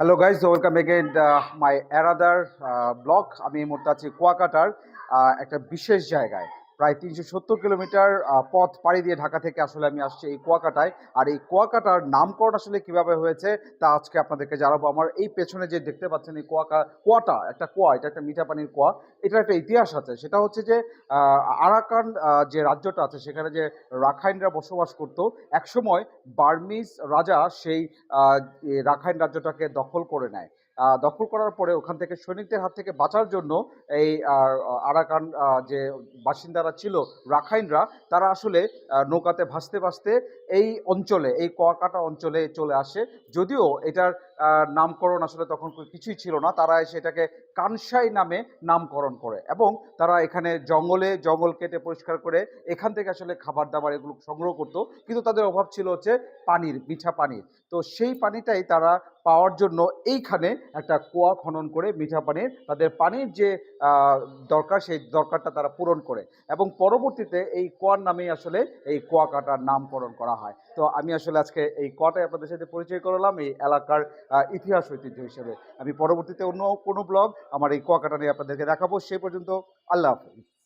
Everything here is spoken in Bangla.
Hello guys welcome again my another vlog uh, আমি এই মুহূর্তে আছি কুয়াকাটার একটা বিশেষ জায়গায়। প্রায় তিনশো সত্তর কিলোমিটার পথ পাড়ি দিয়ে ঢাকা থেকে আসলে আমি আসছি এই কুয়াকাটায়। আর এই কুয়াকাটার নামকরণ আসলে কীভাবে হয়েছে তা আজকে আপনাদেরকে জানাব। আমার এই পেছনে যে দেখতে পাচ্ছেন এই কুয়াকা, কুয়াটা, একটা কুয়া, এটা একটা মিঠা পানির কুয়া, এটার একটা ইতিহাস আছে। সেটা হচ্ছে যে আরাকান যে রাজ্যটা আছে, সেখানে যে রাখাইনরা বসবাস করতো, একসময় বার্মিজ রাজা সেই রাখাইন রাজ্যটাকে দখল করে নেয়। দখল করার পরে ওখান থেকে সৈনিকদের হাত থেকে বাঁচার জন্য এই আরাকান যে বাসিন্দারা ছিল, রাখাইনরা, তারা আসলে নৌকাতে ভাসতে ভাসতে এই অঞ্চলে, এই কোয়াকাটা অঞ্চলে চলে আসে। যদিও এটার নামকরণ আসলে তখন কিছুই ছিল না, তারা এসে এটাকে কানসাই নামে নামকরণ করে এবং তারা এখানে জঙ্গলে, জঙ্গল কেটে পরিষ্কার করে এখান থেকে আসলে খাবার দাবার এগুলো সংগ্রহ করতো। কিন্তু তাদের অভাব ছিল হচ্ছে পানির, মিঠা পানির। তো সেই পানিটাই তারা পাওয়ার জন্য এইখানে একটা কুয়া খনন করে মিঠা পানির, তাদের পানির যে দরকার, সেই দরকারটা তারা পূরণ করে। এবং পরবর্তীতে এই কুয়ার নামেই আসলে এই কুয়াকাটার নামকরণ করা হয়। তো আমি আসলে আজকে এই কুয়াটাই আপনাদের সাথে পরিচয় করলাম, এই এলাকার ইতিহাস ঐতিহ্য হিসেবে। আমি পরবর্তীতে অন্য কোনো ব্লগ, আমার এই কুয়াকাটা নিয়ে আপনাদেরকে দেখাবো। সেই পর্যন্ত আল্লাহ হাফিজ।